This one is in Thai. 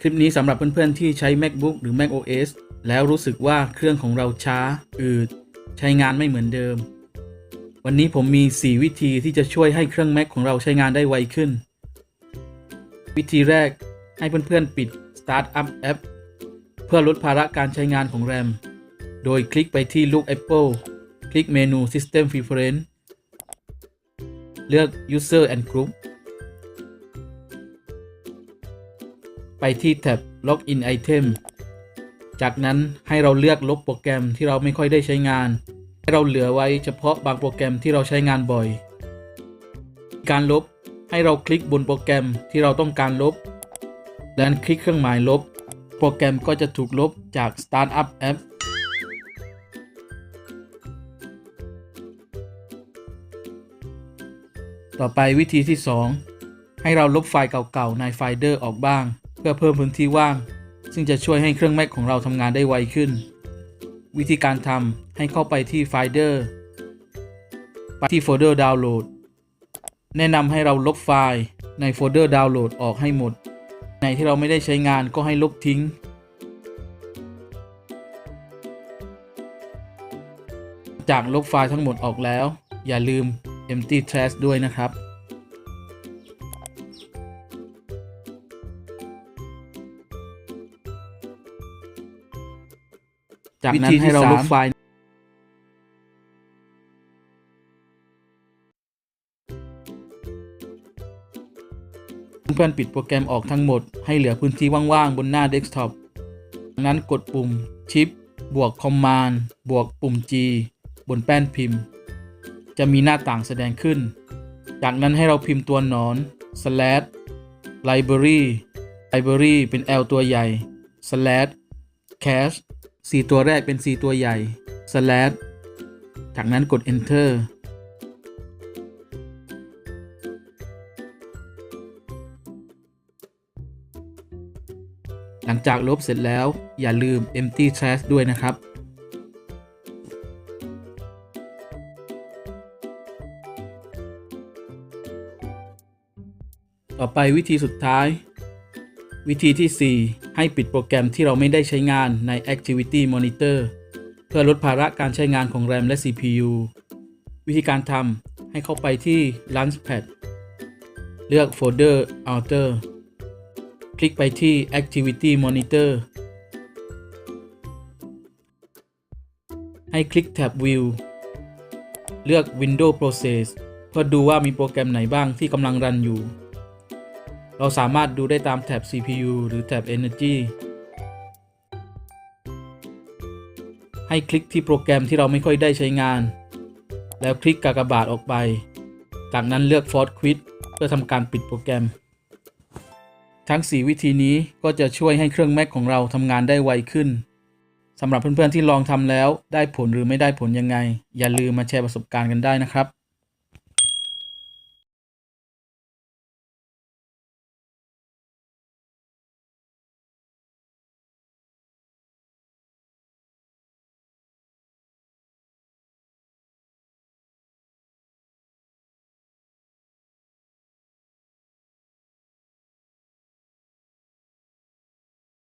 คลิปนี้สำหรับเพื่อนๆที่ใช้ MacBook หรือ Mac OS แล้วรู้สึกว่าเครื่องของเราช้า อืด ใช้งานไม่เหมือนเดิม วันนี้ผมมี 4 วิธีที่จะช่วยให้เครื่อง Mac ของเราใช้งานได้ไวขึ้น วิธีแรกให้เพื่อนๆปิด Start Up App เพื่อลดภาระการใช้งานของ RAM โดยคลิกไปที่ลูก Apple คลิกเมนู System Preference เลือก User and Group ไปที่แท็บ Login Item จากนั้นให้เราเลือกลบโปรแกรมที่เราไม่ค่อยได้ใช้งาน ให้เราเหลือไว้เฉพาะบางโปรแกรมที่เราใช้งานบ่อย การลบให้เราคลิกบนโปรแกรมที่เราต้องการลบ และคลิกเครื่องหมายลบ โปรแกรมก็จะถูกลบจาก Startup App ต่อไปวิธีที่ 2 ให้เราลบไฟล์เก่าๆ ในไฟเดอร์ออกบ้าง พื่อเพิ่มพื้นที่ว่าง ซึ่งจะช่วยให้เครื่อง Mac ของเราทำงานได้ไวขึ้น วิธีการทำให้เข้าไปที่ไฟเดอร์ไปที่โฟลเดอร์ดาวน์โหลดแนะนำให้เราลบไฟล์ในโฟลเดอร์ดาวน์โหลดออกให้หมด ในที่เราไม่ได้ใช้งานก็ให้ลบทิ้ง จากลบไฟล์ทั้งหมดออกแล้ว อย่าลืม empty trash ด้วยนะครับ จากนั้นให้เราลบไฟล์เพื่อนๆปิดโปรแกรมออกทั้งหมดให้เหลือพื้นที่ว่าง ๆ บนหน้าเดสก์ท็อปจากนั้นกดปุ่ม Shift บวก Command บวกปุ่ม G บนแป้นพิมพ์ จะมีหน้าต่างแสดงขึ้น จากนั้นให้เราพิมพ์ตัวหนอน slash library library เป็น L ตัวใหญ่ slash cache สีตัวแรกเป็น C ตัวใหญ่ slash จากนั้นกด enter หลังจากลบเสร็จแล้วอย่าลืม empty trash ด้วยนะครับ ต่อไปวิธีสุดท้าย วิธีที่ 4 ให้ปิดโปรแกรมที่เราไม่ได้ใช้งานใน Activity Monitor เพื่อลดภาระการใช้งานของ RAM และ CPU วิธีการทำให้เข้าไปที่ Launchpad เลือกโฟลเดอร์ Outer คลิกไปที่ Activity Monitor ให้คลิกแท็บ View เลือก Windows Process เพื่อดูว่ามีโปรแกรมไหนบ้างที่กำลังรันอยู่ เราสามารถดูได้ตามแท็บ CPU หรือแท็บ Energy ให้คลิกที่โปรแกรมที่เราไม่ค่อยได้ใช้งาน แล้วคลิกกากบาทออกไป จากนั้นเลือก Force Quit เพื่อทำการปิดโปรแกรม ทั้ง 4 วิธีนี้ก็จะช่วยให้เครื่อง Mac ของเราทำงานได้ไวขึ้นสำหรับเพื่อนๆที่ลองทำแล้วได้ผลหรือไม่ได้ผลยังไง อย่าลืมมาแชร์ประสบการณ์กันได้นะครับ